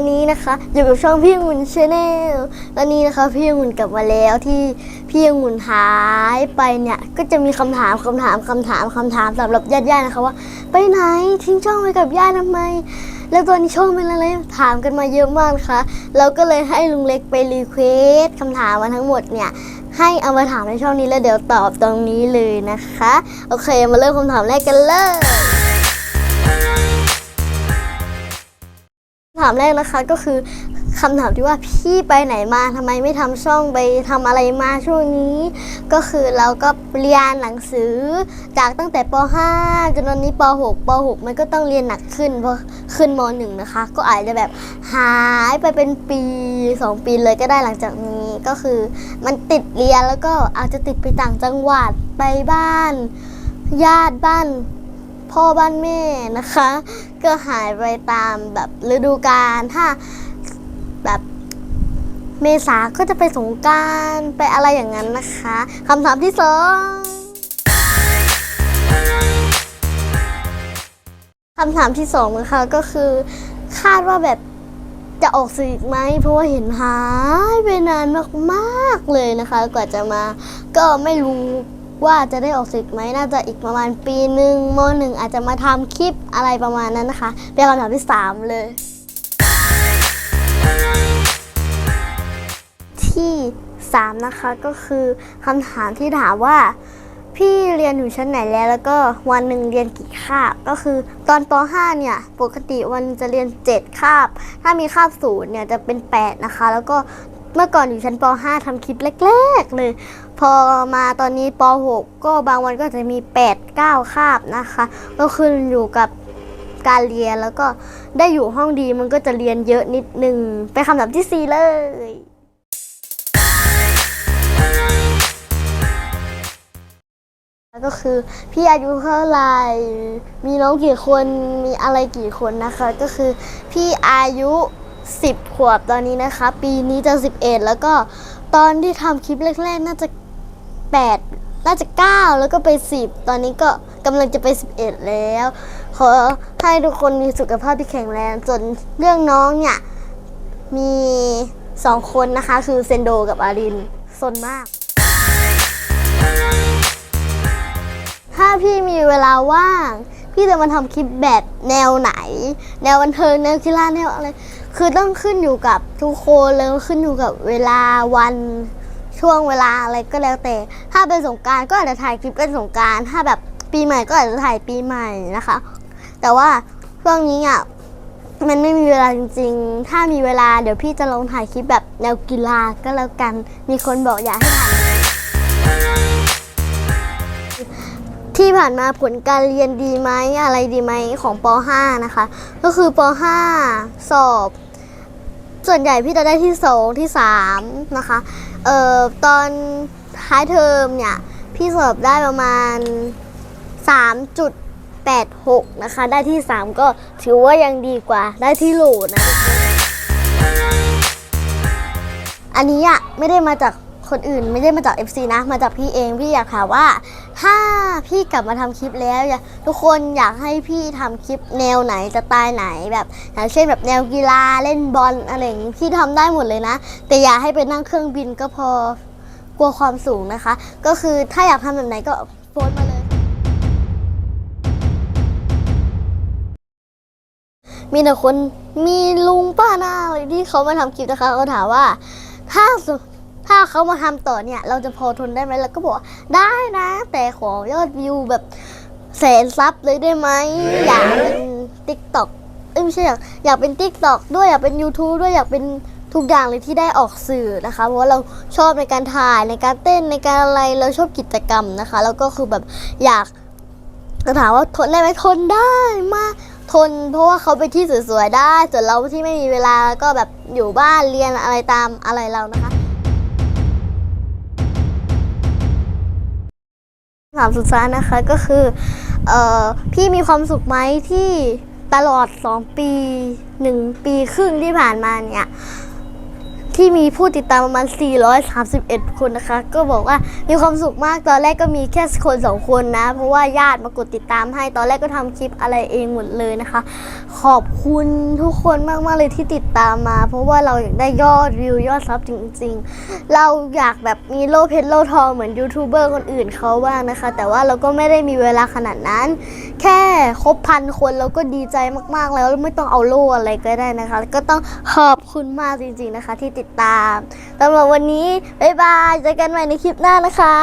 นนี้นะคะอยู่กับช่องพี่องุ่นชาแนลตอนนี้นะคะ พี่องุ่นกลับมาแล้วที่พี่องุ่นหายไปเนี่ยก็จะมีคำถามคำถามคำถามคำถามสำหรับญาติๆนะคะว่า ไปไหนทิ้งช่องไว้กับญาติทำไม แล้วตอนนี้ช่องเป็นอะไรถามกันมาเยอะมากนะคะเราก็เลยให้ลุงเล็กไปรีเควสคำถามมาทั้งหมดเนี่ยให้เอามาถามในช่องนี้แล้วเดี๋ยวตอบตรงนี้เลยนะคะ โอเคมาเริ่มคำถามแรกกันเลย ถามแรกนะคะก็คือคำถามที่ว่าพี่ไปไหนมาทำไมไม่ทำช่องไปทำอะไรมาช่วงนี้ ก็คือเราก็เรียนหนังสือ จากตั้งแต่ป .5 จนตอนนี้ป .6 ป .6 มันก็ต้องเรียนหนักขึ้นเพราะขึ้นม .1 นะคะ ก็อาจจะแบบหายไปเป็นปี 2 ปีเลยก็ได้หลังจากนี้ก็คือ มันติดเรียนแล้วก็อาจจะติดไปต่างจังหวัดไปบ้าน ญาติบ้าน พ่อบ้านแม่นะคะ ก็หายไปตามแบบฤดูกาลถ้าแบบเมษาก็จะไปสงการไปอะไรอย่างนั้นนะคะคำถามที่สองคำถามที่สองนะคะก็คือคาดว่าแบบจะออกสื่ออีกไหมเพราะว่าเห็นหายไปนานมากๆเลยนะคะ กว่าจะมาก็ไม่รู้ ว่าจะได้ออกสื่ออีกไหมน่าจะอีกประมาณปีหนึ่งโมหนึ่งอาจจะมาทำคลิปอะไรประมาณนั้นนะคะ เป็นคำถามที่สามเลย ที่สามนะคะก็คือคำถามที่ถามว่า พี่เรียนอยู่ชั้นไหนแล้ว แล้วก็วันหนึ่งเรียนกี่คาบก็คือตอนป .5 เนี่ย ปกติวันจะเรียน 7 คาบ ถ้ามีคาบศูนย์เนี่ยจะเป็น 8 นะคะ แล้วก็ เมื่อก่อนอยู่ชั้นป .5 ทำคลิปแรกๆเลย พอมาตอนนี้ป .6 ก็บางวันก็จะมี 8 9 คาบนะคะ ก็ขึ้นอยู่กับการเรียนแล้วก็ได้อยู่ห้องดีมันก็จะเรียนเยอะนิดนึง ไปคำถามที่ 4 เลย ก็คือพี่อายุเท่าไหร่ มีน้องกี่คน มีอะไรกี่คนนะคะ ก็คือพี่อายุ 10 ขวบตอนนี้นะคะ ปีนี้จะ 11 แล้วก็ตอนที่ทำคลิปแรกๆ น่าจะ 8 น่าจะ 9 แล้วก็ไป 10 ตอนนี้ก็กำลังจะไป 11 แล้ว ขอให้ทุกคนมีสุขภาพที่แข็งแรงส่วนเรื่องน้องเนี่ย มี2คนนะคะ คือเซนโดกับอารินสนมาก ถ้าพี่มีเวลาว่าง พี่จะมาทำคลิปแบบแนวไหน แนวบันเทิงแนวกีฬาแนวอะไร คือต้องขึ้นอยู่กับทุกคนแล้วขึ้นอยู่กับเวลาวันช่วงเวลาอะไรก็แล้วแต่ ถ้าเป็นสงการก็อาจจะถ่ายคลิปเป็นสงการ ถ้าแบบปีใหม่ก็อาจจะถ่ายปีใหม่นะคะ แต่ว่าช่วงนี้อะมันไม่มีเวลาจริงๆ ถ้ามีเวลาเดี๋ยวพี่จะลองถ่ายคลิปแบบแนวกีฬาก็แล้วกัน มีคนบอกอยากให้ถ่าย ที่ผ่านมาผลการเรียนดีไหมอะไรดีไหมของป .5 นะคะ ก็คือป .5 สอบ ส่วนใหญ่พี่จะได้ที่2ที่3นะคะเอ่อตอนท้ายเทอมเนี่ย พี่สอบได้ประมาณ 3.86 นะคะ ได้ที่ 3 ก็ถือว่ายังดีกว่าได้ที่โหลนะ อันนี้อะไม่ได้มาจาก คนอื่นไม่ได้มาจาก FC นะ มาจากพี่เองพี่อยากถามว่า ถ้าพี่กลับมาทำคลิปแล้วอยากทุกคนอยากให้พี่ทำคลิปแนวไหนสไตล์ไหนแบบอย่างเช่นแบบแนวกีฬาเล่นบอลอะไรอย่างนี้พี่ทำได้หมดเลยนะ แต่อย่าให้ไปนั่งเครื่องบินก็พอกลัวความสูงนะคะ ก็คือถ้าอยากทำแบบไหนก็โพสต์มาเลย มีแต่คนมีลุงป้าหน้าอะไรที่เขามาทำคลิปนะคะเขาถามว่าถ้า ถ้าเขามาทำต่อเนี่ย เราจะพอทนได้ไหมแล้วก็บอกว่าได้นะ แต่ขอยอดวิวแบบแสนซับเลยได้ไหมอยากเป็นติ๊กต็อกเอ้ยไม่ใช่อยากอยากเป็นติ๊กต็อกด้วยอยากเป็น YouTube ด้วยอยากเป็นทุกอย่างเลยที่ได้ออกสื่อนะคะ เพราะว่าเราชอบในการถ่ายในการเต้นในการอะไรเราชอบกิจกรรมนะคะ แล้วก็คือแบบอยากจะถามว่าทนได้ไหมทนได้มากทน เพราะว่าเขาไปที่สวยๆได้ส่วนเราที่ไม่มีเวลาก็แบบอยู่บ้านเรียนอะไรตามอะไรเรานะคะ ถามสุดท้ายนะคะก็คือเออพี่มีความสุขไหมที่ตลอด 2 ปี 1 ปีครึ่งที่ผ่านมาเนี่ย ที่มีผู้ติดตามประมาณ 431 คนนะคะ ก็บอกว่ามีความสุขมากตอนแรกก็มีแค่คนสองคนนะ เพราะว่าญาติมากดติดตามให้ตอนแรกก็ทำคลิปอะไรเองหมดเลยนะคะ ขอบคุณทุกคนมากๆเลยที่ติดตามมา เพราะว่าเราอยากได้ยอดวิวยอดซับจริง ๆ เราอยากแบบมีโล่เพชรโล่ทองเหมือนยูทูบเบอร์คนอื่นเขาบ้างนะคะ แต่ว่าเราก็ไม่ได้มีเวลาขนาดนั้น แค่ครบพันคนเราก็ดีใจมากๆแล้วไม่ต้องเอาโล่อะไรก็ได้นะคะ ก็ต้องขอบคุณมากจริง ๆนะคะ ที่ติดตามสำหรับวันนี้ บ๊ายบาย เจอกันใหม่ในคลิปหน้านะคะ